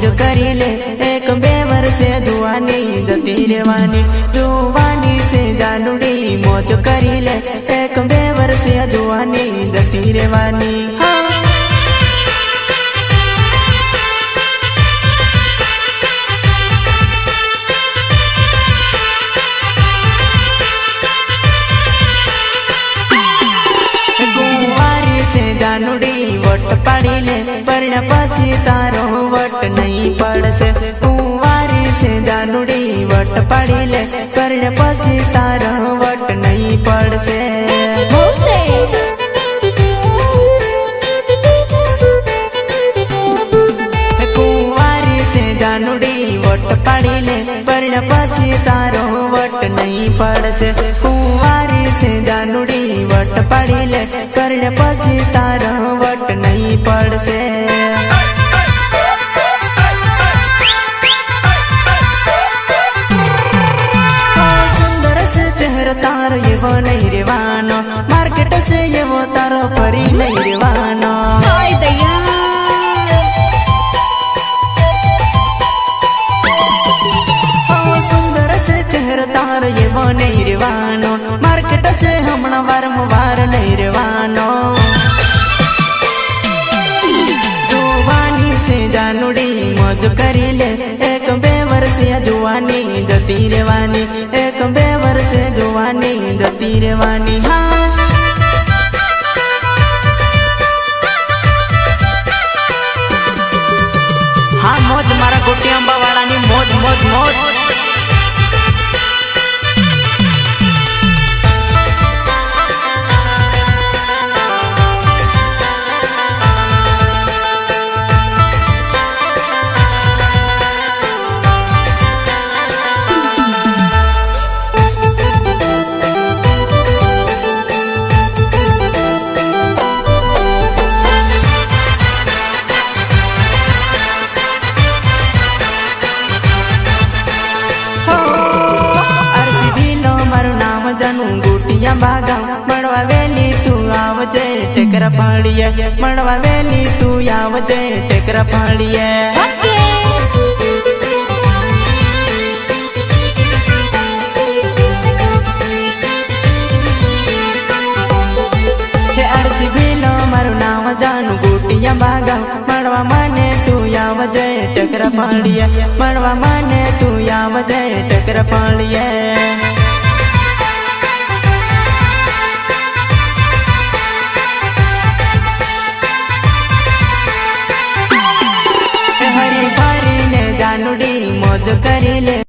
મોજ કરી લે. એક બે વર્ષે જુવાની જતી રહેવાની. જુવાની છે જાનુડી મોજ કરી લે. એક બે વર્ષે જુવાની જતી રહેવાની. જાનુડી વોટ પાડી લે. પણ પછી તારો લે પછી તારો વટ નહીં પડશે. કુંવારી છે જાનુડી વટ પાડી લે પરણ્યા પછી તારો વટ નહીં પડશે. કુંવારી છે જાનુડી વટ પાડી લે કર્ણ પછી તારો વટ નહીં પડશે. છે ચહેરો તારો એવો નહીં રેવાનો માર્કેટ છે એવો તારો ફરી નહીં રેવાનો ઓ, સુંદર છે ચહેરો તારો એવો નહીં રેવાનો માર્કેટ છે હમણાં વારંવાર નહીં રેવાનો જોવાની છે જાનુડી મોજ કરી લે હા હા ગોટિયા બાગા, મળવા વેલી તું આવજે ટેકર ફાળીએ. મળવા વેલી તું આવજે ટેકર બાગા, મળવા મને તું આવજે ટકરા પાડીએ મળવા મને તું આવજે ટેકરા ફાળીએ. મોજ કરી લે